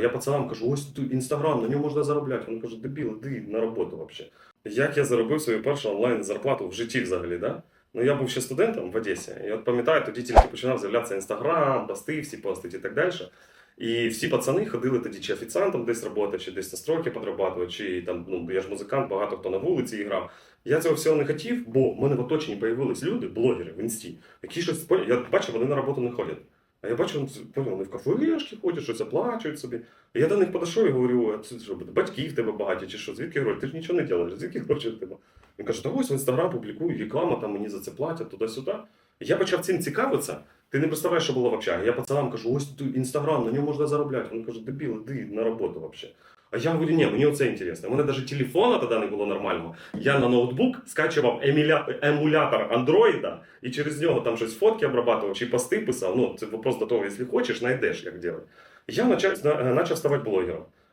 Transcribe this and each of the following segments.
Я пацанам кажу, ось тут інстаграм, на ньому можна заробляти. Вони кажуть, дебіл, іди на роботу взагалі. Як я заробив свою першу онлайн зарплату в житті взагалі, да? Ну я був ще студентом в Одесі, і от пам'ятаю, тоді тільки починав з'являтися інстаграм, пости, всі постить і так далі. І всі пацани ходили тоді чи офіціантом десь роботи, чи десь на строки подрабатувати, чи там, ну я ж музикант, багато хто на вулиці грав. Я цього всього не хотів, бо в мене в оточенні появились люди, блогери в інсті, які щось Я бачив, вони на роботу не ходять. А я бачу, потім вони в кафешки ходять, щось оплачують собі. І я до них подійшов і говорю, а це що, батьки в тебе багаті, чи що, звідки гроші? Ти ж нічого не робиш, звідки гроші в тебе? Він каже, та ось в інстаграм публікую, реклама, там мені за це платять, туди-сюди. Я почав цим цікавитися. Ти не представляєш, що було в общагі. Я пацанам кажу, ось інстаграм, на ньому можна заробляти. Вони кажуть, дебіл, іди на роботу взагалі. А я говорю, ні, мені оце інтересно. У мене навіть телефона тоді не було нормального. Я на ноутбук скачував емулятор андроїда і через нього там щось фотки обрабатував чи пости писав. Ну, це вопрос до того, якщо хочеш, знайдеш, як робити. Я зна- почав ставати блогером.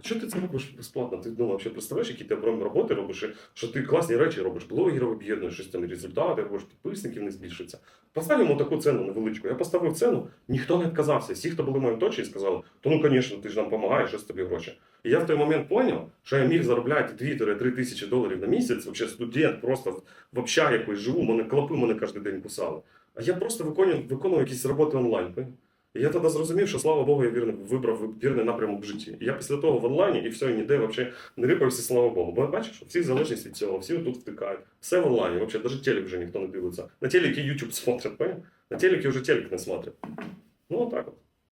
а що ти це робиш безплатно? Ти ну, взагалі представляєш, які ти оборонні роботи робиш, що ти класні речі робиш, блогерів об'єднуєш, щось там результати, робиш, підписників не збільшується. Поставимо таку ціну невеличку. Я поставив ціну, ніхто не відказався. Всі, хто були в моєму точці, сказали, то ну, звісно, ти ж нам допомагаєш, щось тобі гроші. І я в той момент зрозумів, що я міг заробляти 2-3 тисячі доларів на місяць, взагалі студент, просто в общагі якось живу, мене клопи мене кожен день кусали. А я просто виконував, виконував якісь роботи онлайн. Я тоді зрозумів, що слава Богу, я вірний, вибрав вірний напрямок в житті. І я після того в онлайні і все, і ніде взагалі не рипався, слава Богу. Бо бачиш, всі залежність від цього, всі тут втикають. Все в онлайні, взагалі, навіть телек вже ніхто не дивиться. На телекі YouTube смотрять, поняв? На телекі вже телек не смотрять. Ну, отак от.